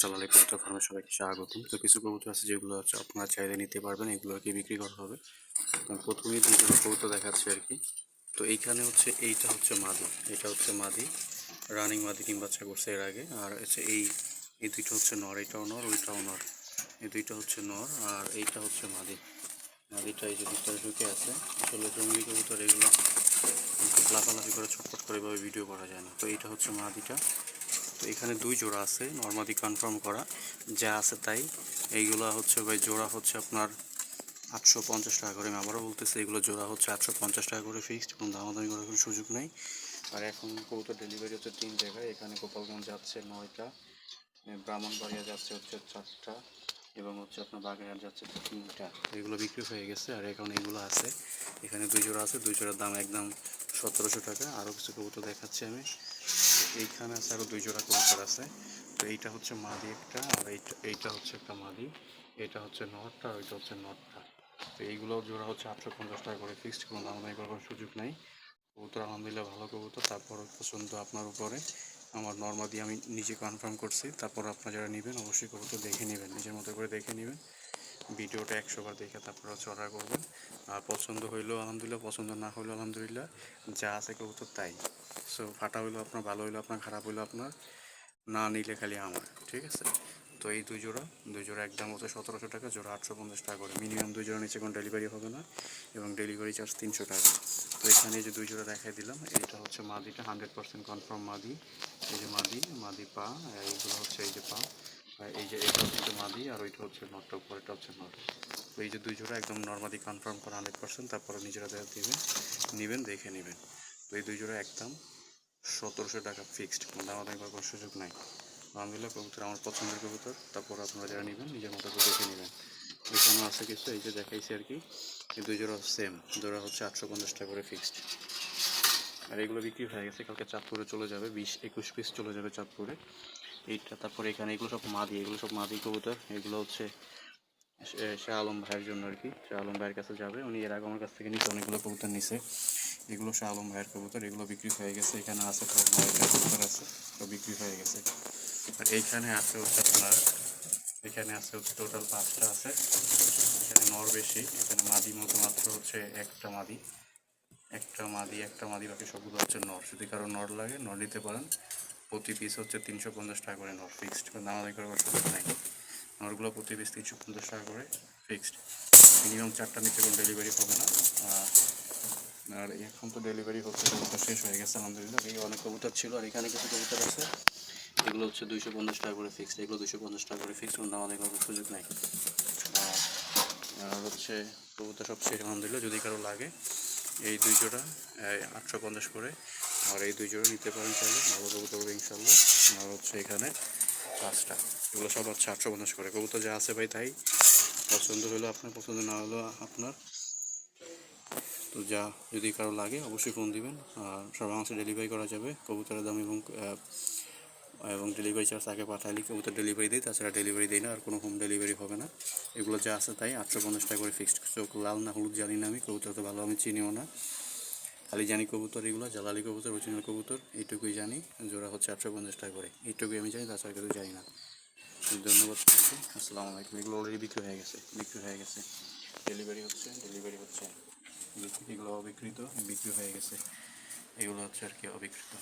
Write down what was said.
জালালি কবুতর ফার্মে সবাইকে স্বাগতম। তো কিছু কবুতর আছে যেগুলো হচ্ছে আপনারা চাইলে নিতে পারবেন এগুলো আর কি বিক্রি করা হবে। প্রথমেই দুটো কবুতর দেখাচ্ছে আর কি। তো এইখানে হচ্ছে এইটা হচ্ছে মাদি, এটা হচ্ছে মাদি রানিং মাদি ডিম বাচ্চা এর আগে। আর হচ্ছে এই এই দুইটা হচ্ছে নর, এটাও নর, ওইটাও নর। এই দুইটা হচ্ছে নর আর এইটা হচ্ছে মাদি। মাদিটা এই যে ভিতরে ঢুকে আছে। আসলে জঙ্গলি কবুতর এগুলো লাফালাফি করে ছটফট করে এভাবে ভিডিও করা যায় না। তো এইটা হচ্ছে মাদিটা। তো এখানে দুই জোড়া আছে নর্মালি কনফার্ম করা। যা আছে তাই। এইগুলো হচ্ছে ভাই, জোড়া হচ্ছে আপনার আটশো পঞ্চাশ টাকা করে। আমি আবারও বলতেছি, এগুলো জোড়া হচ্ছে আটশো পঞ্চাশ টাকা করে ফিক্সড এবং দামাদামি করার কোনো সুযোগ নেই। আর এখন কবুতর ডেলিভারি হচ্ছে তিন জায়গায়। এখানে গোপালগঞ্জ যাচ্ছে নয়টা ব্রাহ্মণবাড়িয়া যাচ্ছে হচ্ছে চারটা, এবং হচ্ছে আপনার বাগেরহাট যাচ্ছে তিনটা। এগুলো বিক্রি হয়ে গেছে, আর এখন এগুলো আছে। এখানে দুই জোড়া আছে, দুই জোড়ার দাম একদম সতেরোশো টাকা। আরও কিছু কবুতর দেখাচ্ছি আমি। এইখানে আছে আরও দুই জোড়া কবুতর আছে। তো এইটা হচ্ছে মাদি একটা, আর এইটা এইটা হচ্ছে একটা মাদি। এটা হচ্ছে নটটা আর ওইটা হচ্ছে নটটা। তো এইগুলো জোড়া হচ্ছে আটশো পঞ্চাশ টাকা করে ফিক্সড কোনো দামাদামি করার সুযোগ নেই। কবুতর আলহামদুলিল্লাহ ভালো কবুতর, তারপর পছন্দ আপনার উপরে। আমার নর্মাদি আমি নিজে কনফার্ম করছি, তারপর আপনারা যারা নেবেন অবশ্যই কবুতর দেখে নেবেন, নিজের মতো করে দেখে নেবেন। ভিডিওটা একশো বার দেখে তারপর হচ্ছে অর্ডার করবেন। আর পছন্দ হইল, আলহামদুলিল্লাহ, পছন্দ না হইলেও আলহামদুলিল্লাহ, যা আছে কবুতর তাই। সো ফাটা হইল আপনার, ভালো হইল আপনার, খারাপ হইল আপনার, না নিলে খালি আমার, ঠিক আছে? তো এই দুই জোড়া দুই জোড়া একদম হচ্ছে সতেরোশো টাকা, জোড়া আটশো পঞ্চাশ টাকা করে। মিনিমাম দুই জোড়া নিচে কোনো ডেলিভারি হবে না এবং ডেলিভারি চার্জ তিনশো টাকা। তো এখানে যে দুই জোড়া দেখাই দিলাম এটা হচ্ছে মাদিটা, হান্ড্রেড পার্সেন্ট কনফার্ম মাদি। এই যে মাদি মাদি পা, এইগুলো হচ্ছে এই যে পা এই যে এটা হচ্ছে মাদি, আর ওইটা হচ্ছে নটটা উপরেটা হচ্ছে নট। তো এই যে দুই জোড়া একদম নর্মালি কনফার্ম করা হান্ড্রেড পার্সেন্ট তারপরে নিজেরা দিবেন, নেবেন, দেখে নেবেন। তো এই দুই জোড়া একদম সতেরোশো টাকা ফিক্সড কোনো দামাদামি করার সুযোগ নাই। আলহামদুলিল্লাহ কবুতর, আমার পছন্দের কবুতর, তারপর আপনারা যারা নেবেন, নিজের মতো করে দেখে নেবেন। এখানেও আছে কিছু, এই যে দেখাইছি আর কি, এই দুই জোড়া সেম জোড়া হচ্ছে আটশো পঞ্চাশ টাকা করে ফিক্সড আর এগুলো বিক্রি হয়ে গেছে, কালকে চাঁদপুরে চলে যাবে, বিশ, একুশ পিস চলে যাবে চাঁদপুরে। এইটা, তারপরে এখানে এগুলো সব মাদি, এগুলো সব মাদি কবুতর, এগুলো হচ্ছে শাহ আলম ভাইয়ের জন্য আর কি। শাহ আলম ভাইয়ের কাছে যাবে। উনি এর আগে আমার কাছ থেকে নিচ্ছে অনেকগুলো কবুতর নিছে। এগুলো শাহ আলম ভাইয়ের কবুতর। এগুলো বিক্রি হয়ে গেছে। এখানে আছে কবুতর আছে। সব বিক্রি হয়ে গেছে। আর এইখানে আছে হচ্ছে আপনার, এখানে আছে হচ্ছে টোটাল পাঁচটা আছে। এখানে নর বেশি। এখানে মাদি মতো মাত্র হচ্ছে একটা মাদি। একটা মাদি একটা মাদি, বাকি সবগুলো হচ্ছে নর। যদি কারও নর লাগে, নর নিতে পারেন। প্রতি পিস হচ্ছে তিনশো পঞ্চাশ টাকা করে নর ফিক্সড দামাদামি করার সুযোগ নাই। নরগুলো প্রতি পিস তিনশো পঞ্চাশ টাকা করে ফিক্সড মিনিমাম চারটা নিচে কোনো ডেলিভারি হবে না। আর- এখন তো ডেলিভারি হচ্ছে শেষ হয়ে গেছে, আলহামদুলিল্লাহ। এই অনেক কবুতর ছিল, আর এখানে কিছু কবুতর আছে। এগুলো হচ্ছে দুইশো পঞ্চাশ টাকা করে ফিক্সড এগুলো দুইশো পঞ্চাশ টাকা করে ফিক্সড কোনো দামাদামি করার সুযোগ নেই। আর হচ্ছে কবুতর সব শেষ, আলহামদুলিল্লাহ, যদি কারও লাগে এই দুই জোড়া আটশো পঞ্চাশ করে, আর এই দুই জোড়া নিতে পারেন চাইলে ভালো কবুতর হবে ইনশাল্লাহ আর হচ্ছে এখানে পাঁচটা। এগুলো সব হচ্ছে আটশো পঞ্চাশ করে। কবুতর যা আছে ভাই তাই। পছন্দ হলো আপনার, পছন্দ না হলো আপনার। তো যা যদি কারও লাগে অবশ্যই ফোন দিবেন। আর সব বাংলাদেশে ডেলিভারি করা যাবে। কবুতরের দাম এবং এবং ডেলিভারি চার্জ আগে পাঠাইলে কবুতর ডেলিভারি দিই তাছাড়া ডেলিভারি দিই না। আর কোনো হোম ডেলিভারি হবে না। এগুলো যা আছে তাই আটশো পঞ্চাশ টাকা করে ফিক্সড চোখ লাল না হলুদ জানি না আমি, কবুতর তো ভালো আমি চিনিও না। খালি জানি কবুতর এগুলো, জালালি কবুতর, অরিজিনাল কবুতর, এইটুকুই জানি। জোড়া হচ্ছে আটশো পঞ্চাশ টাকা করে। এইটুকুই আমি জানি, তাছাড়া কিন্তু জানি না। ধন্যবাদ আসসালামু আলাইকুম। এগুলো অলরেডি বিক্রি হয়ে গেছে। বিক্রি হয়ে গেছে। ডেলিভারি হচ্ছে ডেলিভারি হচ্ছে। এগুলো অবিকৃত বিক্রি হয়ে গেছে। এগুলো হচ্ছে আর কি অবিকৃত